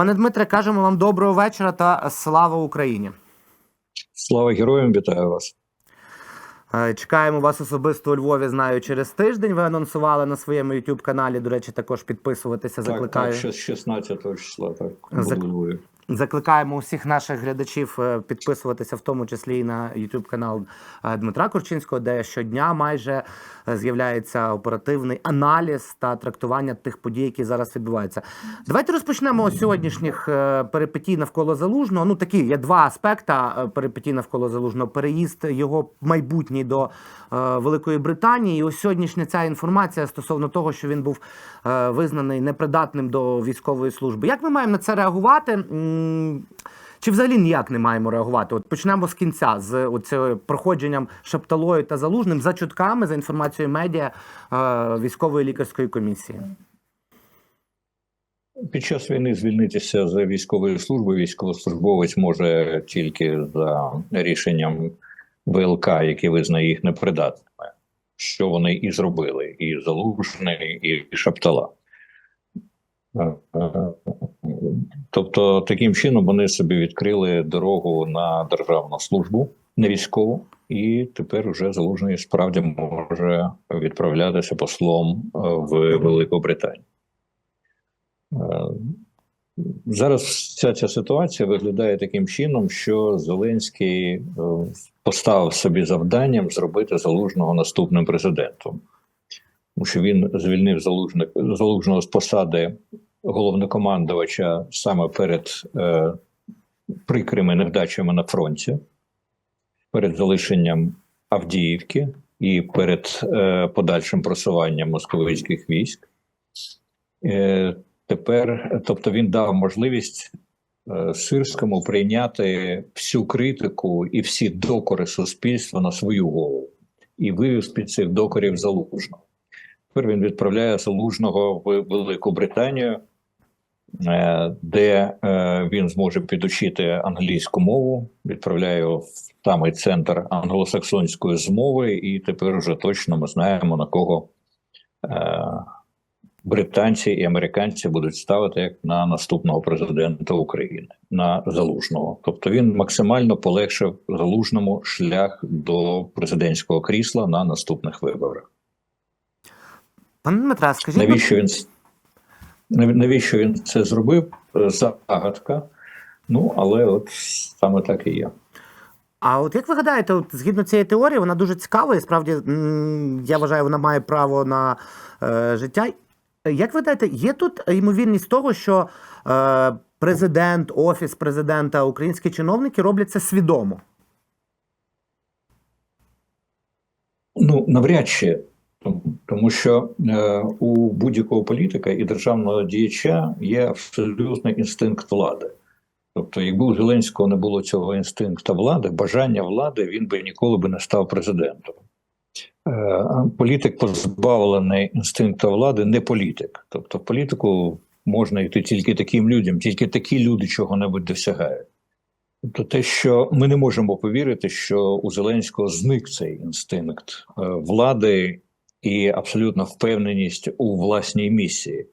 Пане Дмитре, кажемо вам доброго вечора та слава Україні. Слава героям, вітаю вас. Е, Чекаємо вас особисто у Львові. Знаю, через тиждень. Ви анонсували на своєму youtube каналі. До речі, також підписуватися. Закликаю. так, так, з 16 числа, так, Зак- Львові. Закликаємо усіх наших глядачів е, підписуватися, в тому числі і на youtube канал е, Дмитра Курчинського, де щодня майже е, з'являється оперативний аналіз та трактування тих подій, які зараз відбуваються. Давайте розпочнемо з сьогоднішніх перипетій навколо залужного. Ну такі є два аспекти перипетій навколо залужного: переїзд його майбутній до Великої Британії. І ось сьогоднішня ця інформація стосовно того, що він був визнаний непридатним до військової служби. Як ми маємо на це реагувати? Чи взагалі ніяк не маємо реагувати? От почнемо з кінця з оцим проходженням Шапталою та Залужним за чутками, за інформацією медіа е, військової лікарської комісії. Під час війни звільнитися з військової служби військовослужбовець може тільки за рішенням ВЛК, який визнає їх непридатними, що вони і зробили, і Залужний, і Шаптала. Е, е, Тобто, таким чином вони собі відкрили дорогу на державну службу, не військову, і тепер вже залужний справді може відправлятися послом е, в Велику Британію. Е, Зараз вся ця ситуація виглядає таким чином, що Зеленський е, поставив собі завданням зробити залужного наступним президентом, тому що він звільнив залужного з посади головнокомандувача саме перед е, прикрими невдачами на фронті, перед залишенням Авдіївки і перед е, подальшим просуванням московицьких військ. Е, тепер, тобто, він дав можливість е, Сирському прийняти всю критику і всі докори суспільства на свою голову і вивів з-під цих докорів залужного. Тепер він відправляє залужного в Велику Британію, е, де е, він зможе підучити англійську мову, відправляє його в самий центр англосаксонської змови, і тепер вже точно ми знаємо на кого британці і американці будуть ставити як на наступного президента України, на залужного. Тобто він максимально полегшив залужному шлях до президентського крісла на наступних виборах. Пане Дмитре, а скажіть, Навіщо він навіщо він це зробив? Е, Загадка. Ну але от саме так і є. А от як ви гадаєте, от, згідно цієї теорії, вона дуже цікава, і справді я вважаю, вона має право на е, життя. Як ви гадаєте, є тут ймовірність того, що е, президент, офіс президента, українські чиновники роблять це свідомо? Ну, навряд чи. Тому що е, у будь-якого політика і державного діяча є абсолютний інстинкт влади. Тобто, якби у Зеленського не було цього інстинкту влади, бажання влади, він би ніколи би не став президентом. Е, політик, позбавлений інстинкту влади, не політик. Тобто, в політику можна йти тільки таким людям, тільки такі люди чого-небудь досягають. Тобто те, що ми не можемо повірити, що у Зеленського зник цей інстинкт е, влади і абсолютна впевненість у власній місії.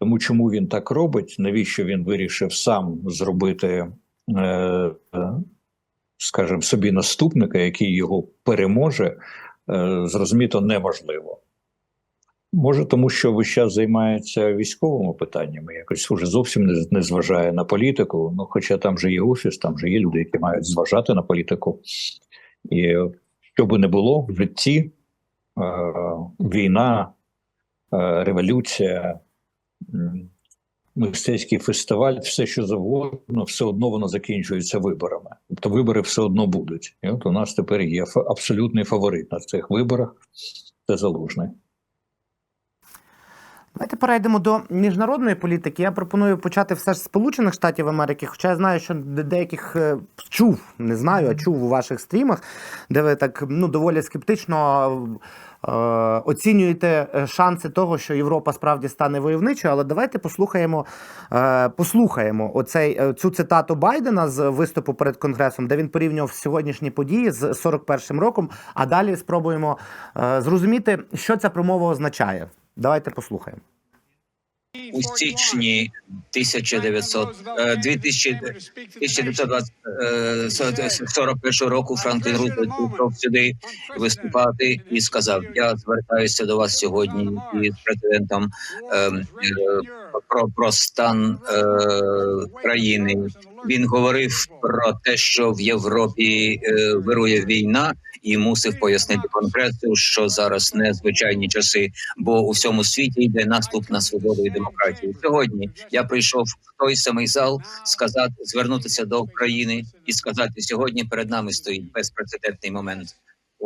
Тому чому він так робить, навіщо він вирішив сам зробити, е, скажімо, собі наступника, який його переможе, зрозуміти неможливо. Може, тому що весь час займається військовими питаннями, якось вже зовсім не, не зважає на політику. Ну, хоча там же є офіс, там же є люди, які мають зважати на політику. І що би не було в житті, е, війна, е, революція, мистецький фестиваль, все що завгодно, все одно воно закінчується виборами. Тобто вибори все одно будуть. І от у нас тепер є абсолютний фаворит на цих виборах. Це залужний. Давайте перейдемо до міжнародної політики. Я пропоную почати все ж Сполучених Штатів Америки, хоча я знаю, що деяких е, чув, не знаю, а чув у ваших стрімах, де ви так ну доволі скептично оцінюєте е, шанси того, що Європа справді стане войовничою. Але давайте послухаємо, е, послухаємо оцей е, цю цитату Байдена з виступу перед конгресом, де він порівнював сьогоднішні події з 41-м роком. А далі спробуємо е, зрозуміти, що ця промова означає. Давайте послухаємо. У січні 1900, е, 2000, 1941 року Франклін Рузвельт прийшов сюди виступати і сказав: Я звертаюся до вас сьогодні із президентом е, е, про, про стан е, країни. Він говорив про те, що в Європі е, вирує війна, і мусив пояснити конгресу, що зараз незвичайні часи, бо у всьому світі йде наступ на свободу і демократію. Сьогодні я прийшов в той самий зал сказати, звернутися до України і сказати: сьогодні перед нами стоїть безпрецедентний момент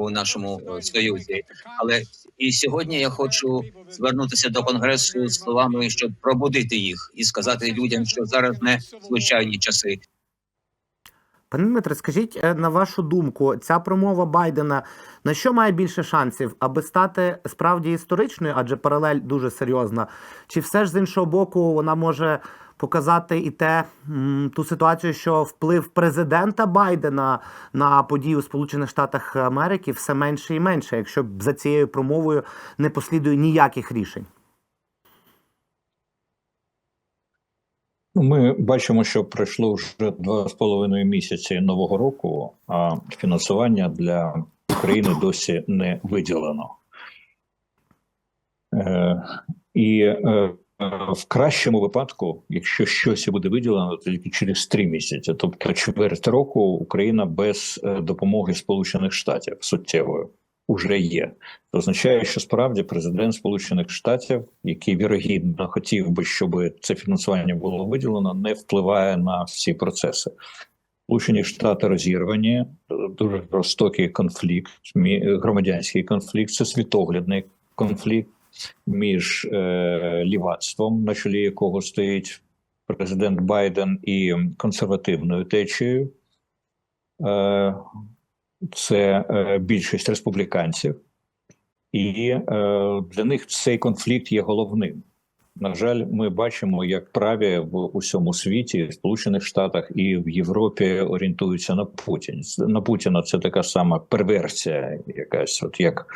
у нашому е, союзі. Але і сьогодні я хочу звернутися до конгресу з словами, щоб пробудити їх і сказати людям, що зараз не звичайні часи. Пане Дмитре, скажіть, е, на вашу думку, ця промова Байдена на що має більше шансів, аби стати справді історичною, адже паралель дуже серйозна, чи все ж з іншого боку вона може показати і те ту ситуацію, що вплив президента Байдена на події у Сполучених Штатах Америки все менше і менше, якщо за цією промовою не послідує ніяких рішень? Ну, Ми бачимо, що пройшло вже два з половиною місяці нового року, а фінансування для України досі не виділено. Е, і е, в кращому випадку, якщо щось буде виділено, то тільки через три місяці, тобто чверть року, Україна без е, допомоги Сполучених Штатів суттєвою уже є. Це означає, що справді президент Сполучених Штатів, який вірогідно хотів би, щоб це фінансування було виділено, не впливає на всі процеси. Сполучені Штати розірвані, дуже жорстокий конфлікт, громадянський конфлікт, це світоглядний конфлікт між е, лівацтвом, на чолі якого стоїть президент Байден, і консервативною течією. Е, це е, більшість республіканців, і е, для них цей конфлікт є головним. На жаль, ми бачимо, як праві в усьому світі, в Сполучених Штатах і в Європі орієнтуються на Путін. На Путіна це така сама перверсія, якась, от як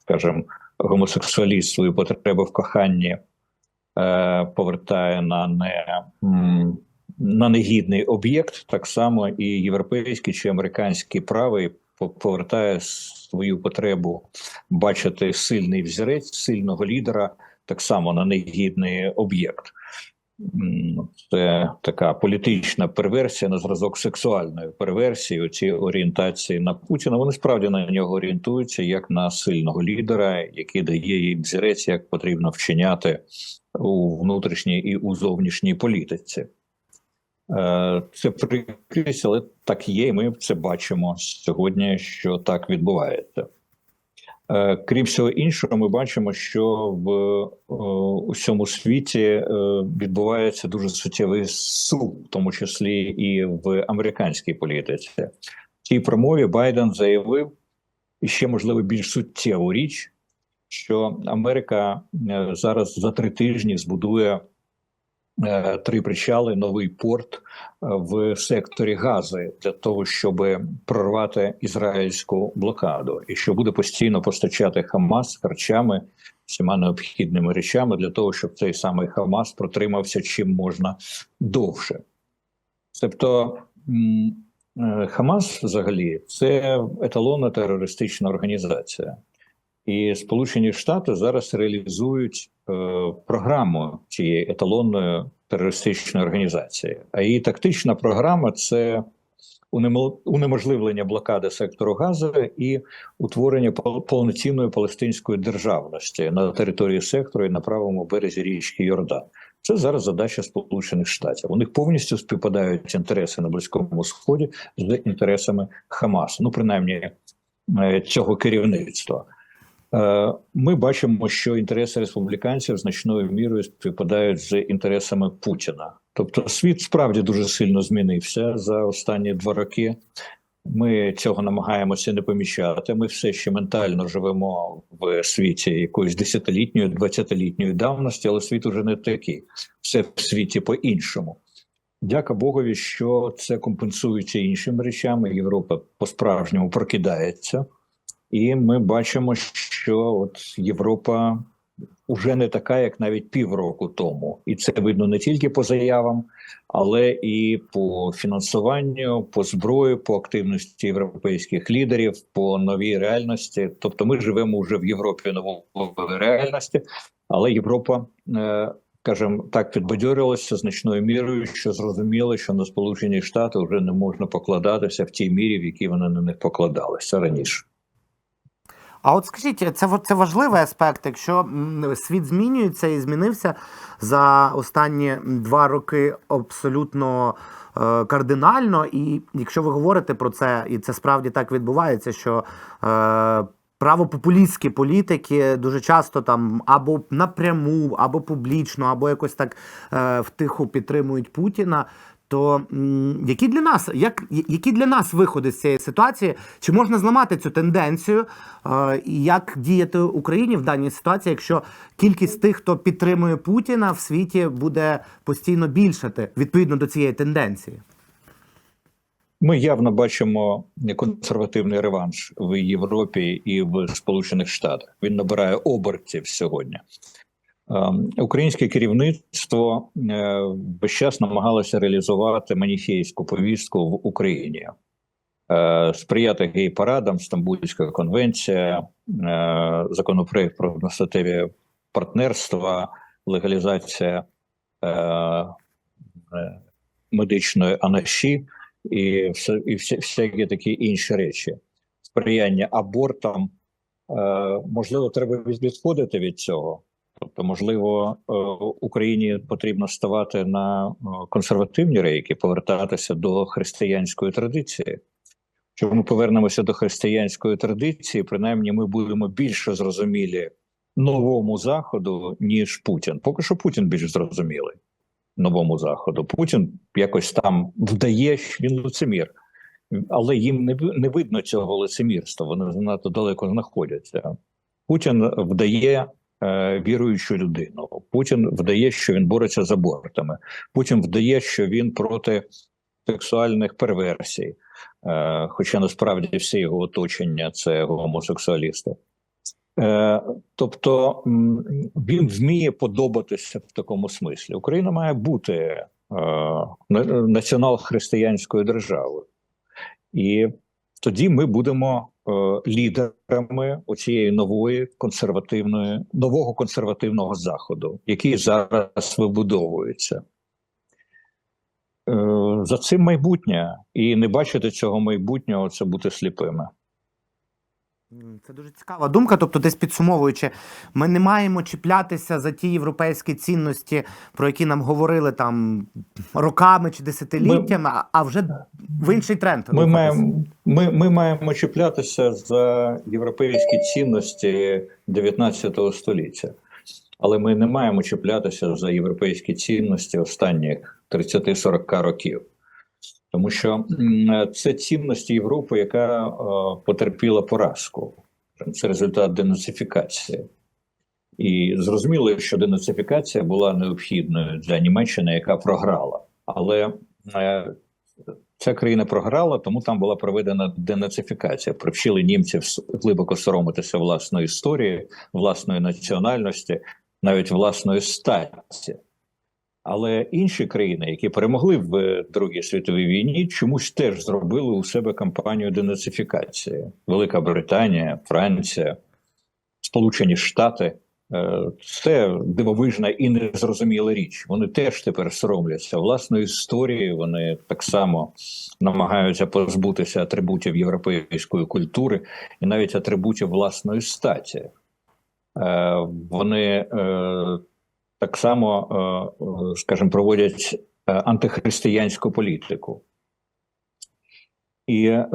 скажімо, гомосексуаліст свою потребу в коханні е, повертає на не на негідний об'єкт, так само і європейські чи американські правий по- повертає свою потребу бачити сильний взірець, сильного лідера, так само на негідний об'єкт. Це така політична перверсія на зразок сексуальної перверсії. Оці орієнтації на Путіна. Вони справді на нього орієнтуються як на сильного лідера, який дає їм взірець, як потрібно вчиняти у внутрішній і у зовнішній політиці. Е, Це прикрість, але так є, і ми це бачимо сьогодні, що так відбувається. Е, Крім всього іншого, ми бачимо, що в е, усьому світі е, відбувається дуже суттєвий сум, в тому числі і в американській політиці. В цій промові Байден заявив і ще можливо більш суттєву річ, що Америка зараз за три тижні збудує три причали, новий порт е, в секторі Гази для того, щоб прорвати ізраїльську блокаду, і що буде постійно постачати Хамас харчами, всіма необхідними речами для того, щоб цей самий Хамас протримався чим можна довше. Тобто е, Хамас взагалі це еталонна терористична організація. І Сполучені Штати зараз реалізують е, програму цієї еталонної терористичної організації. А її тактична програма це унеможливлення блокади сектору Гази і утворення повноцінної палестинської державності на території сектору і на правому березі річки Йордан. Це зараз задача Сполучених Штатів. У них повністю співпадають інтереси на Близькому Сході з інтересами Хамасу. Ну, принаймні, е, цього керівництва. Е, Ми бачимо, що інтереси республіканців значною мірою співпадають з інтересами Путіна. Тобто, світ справді дуже сильно змінився за останні два роки. Ми цього намагаємося не помічати. Ми все ще ментально живемо в світі якоїсь десятилітньої, двадцятилітньої давності, але світ уже не такий. Все в світі по-іншому. Дяка Богові, що це компенсується іншими речами. Європа по-справжньому прокидається. І ми бачимо, що от Європа уже не така, як навіть півроку тому, і це видно не тільки по заявам, але і по фінансуванню, по зброї, по активності європейських лідерів, по новій реальності. Тобто, ми живемо вже в Європі нової реальності, але Європа. Е, скажімо так, підбадьорилося значною мірою, що зрозуміло, що на Сполучені Штати вже не можна покладатися в тій мірі, в якій вони на них покладалися раніше. А от скажіть, це це важливий аспект. Якщо світ змінюється і змінився за останні два роки абсолютно е, кардинально. І якщо ви говорите про це, і це справді так відбувається, що е, правопопулістські політики дуже часто там або напряму, або публічно, або якось так е, втиху підтримують Путіна. То які для нас, як які для нас виходи з цієї ситуації? Чи можна зламати цю тенденцію? Е, і як діяти Україні в даній ситуації, якщо кількість тих, хто підтримує Путіна в світі, буде постійно більшати відповідно до цієї тенденції? Ми явно бачимо консервативний реванш в Європі і в Сполучених Штатах. Він набирає обертів сьогодні. Ем, Українське керівництво весь час намагалося реалізувати маніфейську повістку в Україні, Е, сприяти гей-парадам, Стамбульська конвенція, е, законопроект про одностатеві партнерства, легалізація е, медичної анаші і всякі такі інші речі. Сприяння абортам. Можливо, треба відходити від цього. Тобто, можливо, е, Україні потрібно ставати на е, консервативні рейки, повертатися до християнської традиції. Якщо ми повернемося до християнської традиції, принаймні ми будемо більше зрозумілі новому заходу, ніж Путін. Поки що Путін більш зрозумілий новому заходу. Путін якось там вдає, що він лицемір, але їм не, не видно цього лицемірства. Вони занадто далеко знаходяться. Путін вдає віруючу людину. Путін вдає, що він бореться з абортами. Путін вдає, що він проти сексуальних перверсій. Е, хоча насправді всі його оточення це гомосексуалісти. Е, тобто він вміє подобатися в такому смислі. Україна має бути е, націонал-християнською державою, і тоді ми будемо е, лідерами оцієї нової консервативної нового консервативного заходу, який зараз вибудовується. Е, За цим майбутнє, і не бачити цього майбутнього це бути сліпими. Це дуже цікава думка. Тобто, десь підсумовуючи, ми не маємо чіплятися за ті європейські цінності, про які нам говорили там роками чи десятиліттями, а- а вже в інший тренд. Ми маємо, ми, ми маємо чіплятися за європейські цінності 19 століття, але ми не маємо чіплятися за європейські цінності останніх 30-40 років. Тому що це цінності Європи, яка е, потерпіла поразку. Це результат денацифікації. І зрозуміло, що денацифікація була необхідною для Німеччини, яка програла. Але е, ця країна програла, тому там була проведена денацифікація. Привчили німців глибоко соромитися власної історії, власної національності, навіть власної статі. Але інші країни, які перемогли в е, Другій світовій війні, чомусь теж зробили у себе кампанію денацифікації. Велика Британія, Франція, Сполучені Штати. Е, Це дивовижна і незрозуміла річ. Вони теж тепер соромляться власної історії. Вони так само намагаються позбутися атрибутів європейської культури і навіть атрибутів власної статі. Е, Вони так само, е, е, скажімо, проводять е, антихристиянську політику. І е,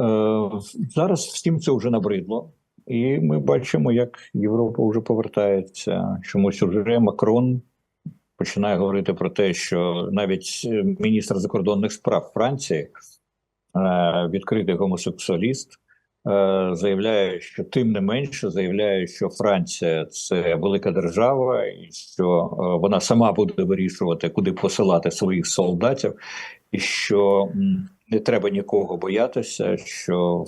зараз всім це вже набридло. І ми бачимо, як Європа вже повертається. Чомусь уже Макрон починає говорити про те, що навіть міністр закордонних справ Франції, е, відкритий гомосексуаліст, заявляє, що тим не менше заявляє, що Франція це велика держава, і що е, вона сама буде вирішувати, куди посилати своїх солдатів, і що не треба нікого боятися, що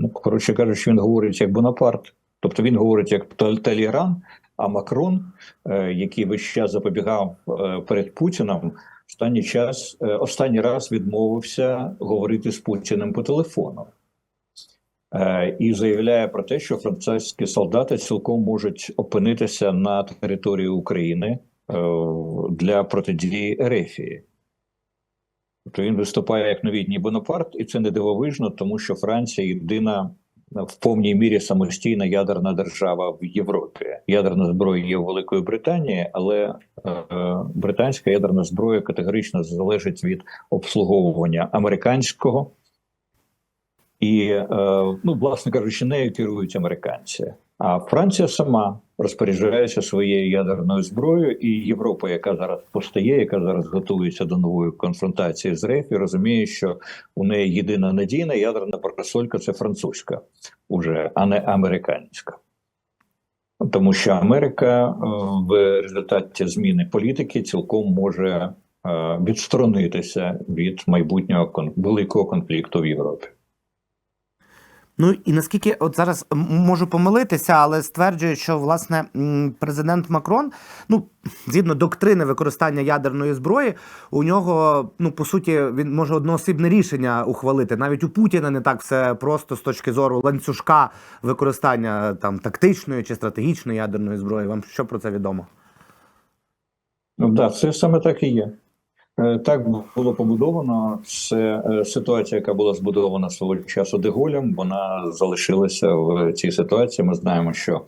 ну, коротше кажучи, він говорить як Бонапарт. Тобто він говорить як Тал- Таліран, А Макрон, е, який весь час запобігав е, перед Путіним, останній час е, останній раз відмовився говорити з Путіним по телефону. Е, І заявляє про те, що французькі солдати цілком можуть опинитися на території України е, для протидії Ерефії. Тобто він виступає як новітній Бонапарт, і це не дивовижно, тому що Франція єдина в повній мірі самостійна ядерна держава в Європі. Ядерна зброя є в Великої Британії, але е, британська ядерна зброя категорично залежить від обслуговування американського. І, е, ну, власне кажучи, нею керують американці. А Франція сама розпоряджається своєю ядерною зброєю, і Європа, яка зараз постає, яка зараз готується до нової конфронтації з РФ, і розуміє, що у неї єдина надійна ядерна парасолька це французька, уже, а не американська. Тому що Америка е, в результаті зміни політики цілком може е, відсторонитися від майбутнього великого конфлікту в Європі. Ну і наскільки от зараз можу помилитися, але стверджую, що власне президент Макрон, ну згідно доктрини використання ядерної зброї, у нього ну по суті він може одноосібне рішення ухвалити. Навіть у Путіна не так все просто з точки зору ланцюжка використання там тактичної чи стратегічної ядерної зброї. Вам що про це відомо? Ну да, це саме так і є. Е, Так було побудовано. Це е, ситуація, яка була збудована свого часу Деголем. Вона залишилася в цій ситуації. Ми знаємо, що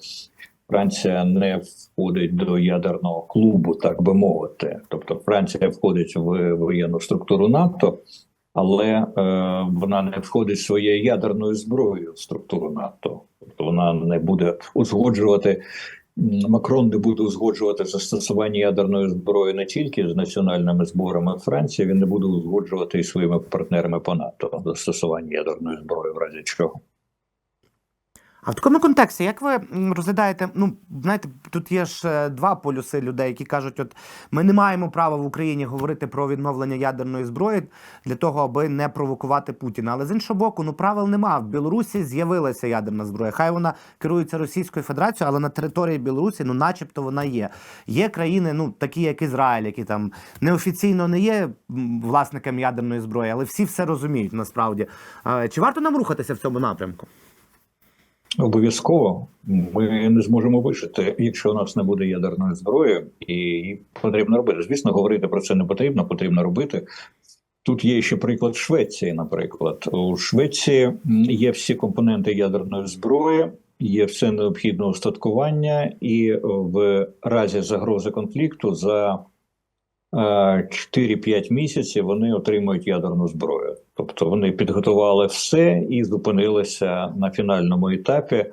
Франція не входить до ядерного клубу, так би мовити. Тобто Франція входить в воєнну структуру НАТО, але е, вона не входить своєю ядерною зброєю в структуру НАТО. Тобто вона не буде узгоджувати Макрон не буде узгоджувати застосування ядерної зброї не тільки з національними зборами Франції, він не буде узгоджувати і своїми партнерами по НАТО застосування ядерної зброї, в разі чого. А в такому контексті, як ви розглядаєте, ну знаєте, тут є ж е, два полюси людей, які кажуть, от ми не маємо права в Україні говорити про відновлення ядерної зброї для того, аби не провокувати Путіна. Але з іншого боку, ну правил нема. В Білорусі з'явилася ядерна зброя. Хай вона керується Російською Федерацією, але на території Білорусі, ну, начебто, вона є. Є країни, ну такі як Ізраїль, які там неофіційно не є м, власником ядерної зброї, але всі все розуміють насправді. Чи варто нам рухатися в цьому напрямку? Обов'язково ми не зможемо вижити, якщо у нас не буде ядерної зброї, і потрібно робити. Звісно, говорити про це не потрібно, потрібно робити. Тут є ще приклад Швеції, наприклад. У Швеції є всі компоненти ядерної зброї, є все необхідне устаткування, і в разі загрози конфлікту за е, 4-5 місяців вони отримують ядерну зброю. Тобто вони підготували все і зупинилися на фінальному етапі,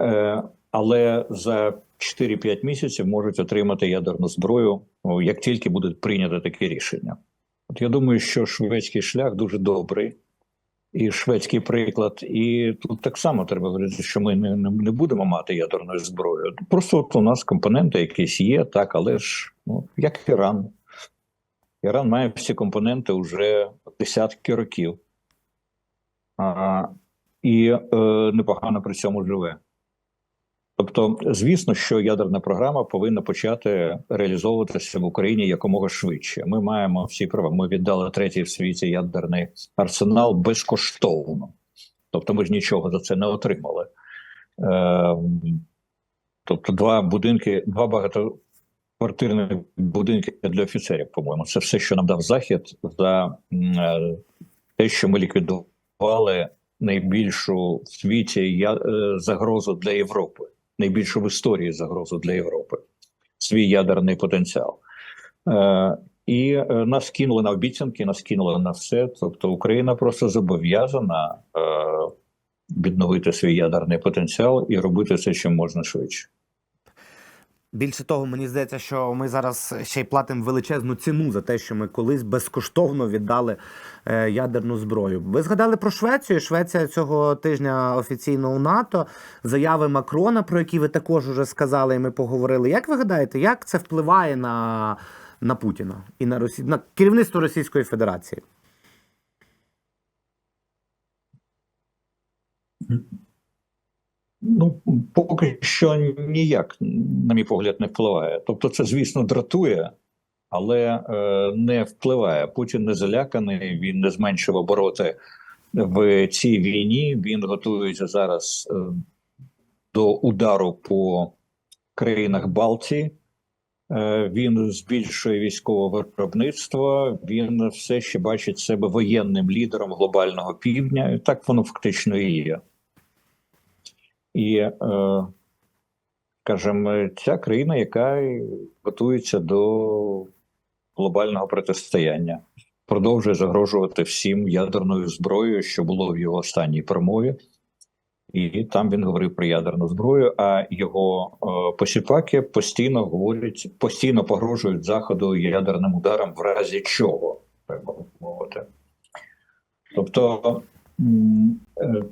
е, але за 4-5 місяців можуть отримати ядерну зброю, як тільки буде прийнято таке рішення. От я думаю, що шведський шлях дуже добрий. І шведський приклад, і тут так само треба говорити, що ми не, не, не будемо мати ядерної зброї. Просто от у нас компоненти якісь є, так, але ж ну, як Іран. Іран має всі компоненти вже десятки років. А, і е, непогано при цьому живе. Тобто, звісно, що ядерна програма повинна почати реалізовуватися в Україні якомога швидше. Ми маємо всі права. Ми віддали третій в світі ядерний арсенал безкоштовно. Тобто, ми ж нічого за це не отримали. Е, тобто, два будинки, два багатоквартирні будинки для офіцерів, по-моєму, це все, що нам дав Захід за е, те, що ми ліквідували найбільшу в світі е, загрозу для Європи, найбільшу в історії загрозу для Європи, свій ядерний потенціал. Е, і нас кинули на обіцянки, нас кинули на все. Тобто Україна просто зобов'язана відновити свій ядерний потенціал і робити це чим можна швидше. Більше того, мені здається, що ми зараз ще й платимо величезну ціну за те, що ми колись безкоштовно віддали е, ядерну зброю. Ви згадали про Швецію. Швеція цього тижня офіційно у НАТО. Заяви Макрона, про які ви також уже сказали, і ми поговорили. Як ви гадаєте, як це впливає на, на Путіна і на Росі... на керівництво Російської Федерації? Ну, поки що ніяк, на мій погляд, не впливає. Тобто, це, звісно, дратує, але е, не впливає. Путін не заляканий, він не зменшив обороти в цій війні. Він готується зараз е, до удару по країнах Балтії. Е, Він збільшує військове виробництво. Він все ще бачить себе воєнним лідером глобального півдня. Так воно фактично і є. І, е, скажімо, ця країна, яка готується до глобального протистояння, продовжує загрожувати всім ядерною зброєю, що було в його останній промові. І там він говорив про ядерну зброю. А його е, посіпаки постійно говорять, постійно погрожують заходу ядерним ударом, в разі чого треба мовити. Тобто, е,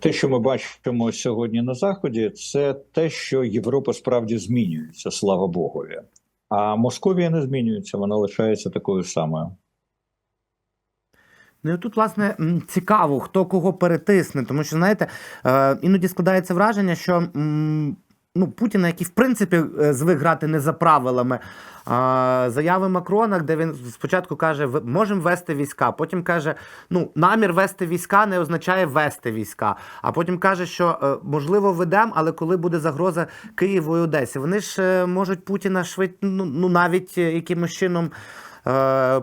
те, що ми бачимо сьогодні на заході, це те, що Європа справді змінюється, слава Богові. А Московія не змінюється, вона лишається такою самою. Ну тут, власне, цікаво, хто кого перетисне, тому що, знаєте, е, іноді складається враження, що ну, Путіна, який в принципі е, звик грати не за правилами. А, заяви Макрона, де він спочатку каже, «Ви- можемо вести війська, потім каже, ну, намір вести війська не означає вести війська. А потім каже, що е, можливо ведемо, але коли буде загроза Києву і Одесі, вони ж е, можуть Путіна швид, ну, ну навіть якимось чином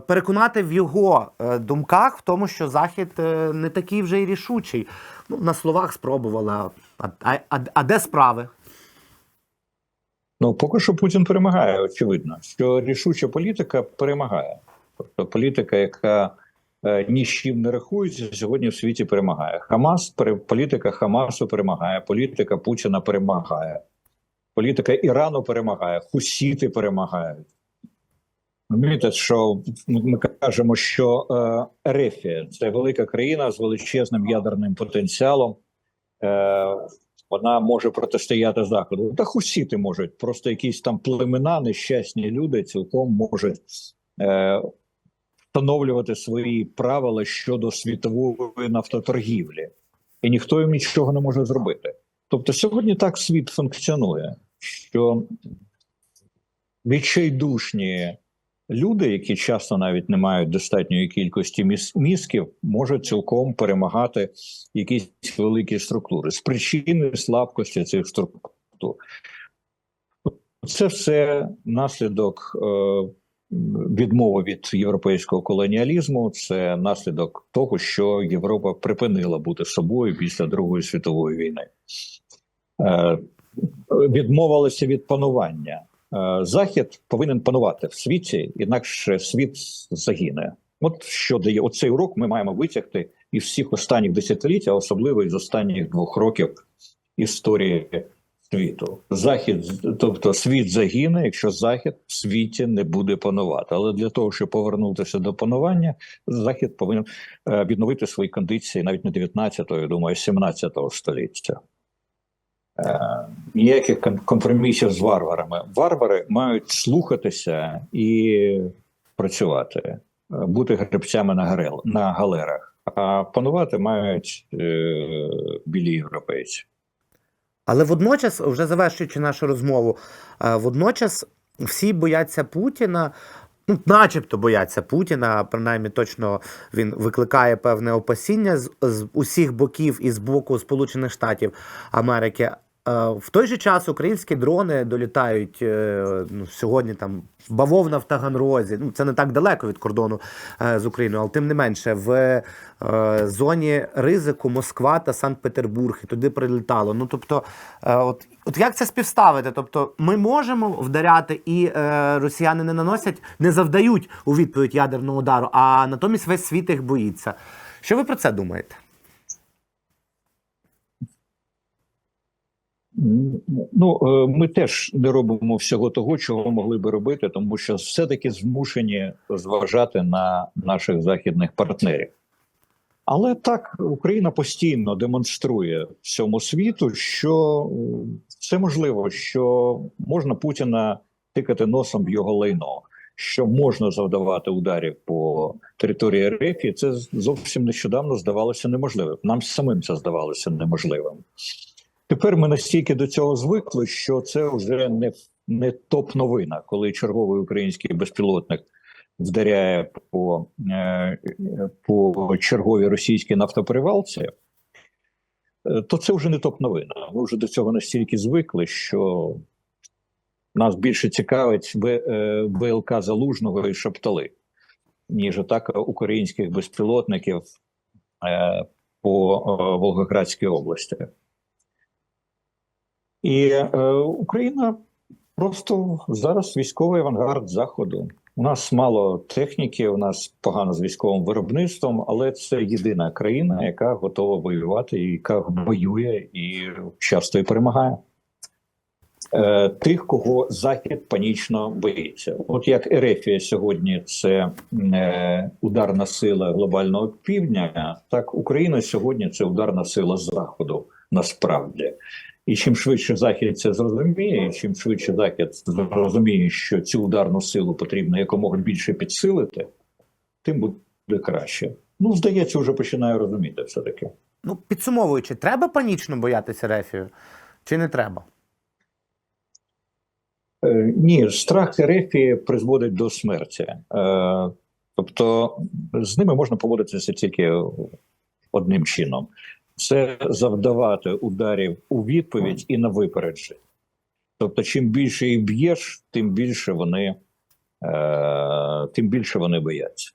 переконати в його думках в тому, що Захід не такий вже й рішучий. Ну, на словах спробувала. А, а, а де справи? Ну, поки що Путін перемагає, очевидно, що рішуча політика перемагає. Тобто політика, яка е, ні з чим не рахується, сьогодні в світі перемагає. Хамас, політика Хамасу перемагає, політика Путіна перемагає, політика Ірану перемагає, хусіти перемагають. Розумієте, що ми кажемо, що е, Ерефія це велика країна з величезним ядерним потенціалом. Е, вона може протистояти заходу. Та хусіти можуть, просто якісь там племена, нещасні люди цілком можуть е, встановлювати свої правила щодо світової нафтоторгівлі, і ніхто їм нічого не може зробити. Тобто, сьогодні так світ функціонує, що відчайдушні люди, які часто навіть не мають достатньої кількості мізків, можуть цілком перемагати якісь великі структури з причини слабкості цих структур. Це все наслідок е, відмови від європейського колоніалізму. Це наслідок того, що Європа припинила бути собою після Другої світової війни. Е, відмовилися від панування. Е, Захід повинен панувати в світі, інакше світ загине. От що дає оцей урок, ми маємо витягти із всіх останніх десятиліть, а особливо із останніх двох років історії світу. Захід, тобто світ загине, якщо захід в світі не буде панувати. Але для того, щоб повернутися до панування, захід повинен е, відновити свої кондиції навіть не 19-го, я думаю, 17-го століття. Е, ніяких компромісів з варварами. Варвари мають слухатися і працювати, е, бути гребцями на, гарел, на галерах, а панувати мають е, білі європейці. Але водночас, вже завершуючи нашу розмову, е, водночас всі бояться Путіна. Ну, начебто бояться Путіна, принаймні точно він викликає певне опасіння з, з усіх боків і з боку Сполучених Штатів Америки. В той же час українські дрони долітають е, ну, сьогодні там бавовна в Таганрозі. Ну, це не так далеко від кордону е, з Україною, але тим не менше, в е, зоні ризику Москва та Санкт-Петербург і туди прилітало. Ну тобто, от, от як це співставити? Тобто, ми можемо вдаряти, і росіяни не наносять, не завдають у відповідь ядерного удару, а натомість весь світ їх боїться. Що ви про це думаєте? Ну, е, ми теж не робимо всього того, чого могли би робити, тому що все-таки змушені зважати на наших західних партнерів. Але так Україна постійно демонструє всьому світу, що е, це можливо, що можна Путіна тикати носом в його лайно, що можна завдавати ударів по території РФ, і це зовсім нещодавно здавалося неможливим. Нам самим це здавалося неможливим. Тепер ми настільки до цього звикли, що це вже не, не топ-новина, коли черговий український безпілотник вдаряє по, е, по черговій російській нафтоперевалці, е, то це вже не топ-новина. Ми вже до цього настільки звикли, що нас більше цікавить е, ВЛК Залужного і Шептали, ніж атака українських безпілотників по Волгоградській області. І е, Україна просто зараз військовий авангард Заходу. У нас мало техніки, у нас погано з військовим виробництвом, але це єдина країна, яка готова воювати, яка воює і часто і перемагає. Е, тих, кого Захід панічно боїться. От як Ерефія сьогодні це е, ударна сила глобального півдня, так Україна сьогодні це ударна сила Заходу насправді. І чим швидше Захід це зрозуміє, і чим швидше Захід зрозуміє, що цю ударну силу потрібно якомога більше підсилити, тим буде краще. Ну, здається, вже починаю розуміти все-таки. Ну, підсумовуючи, треба панічно боятися Рефію? Чи не треба? Е, Ні, страх Ерефії призводить до смерті. Е, Тобто з ними можна поводитися тільки одним чином: це завдавати ударів у відповідь і на випередження. Тобто, чим більше їх б'єш, тим більше вони е, тим більше вони бояться.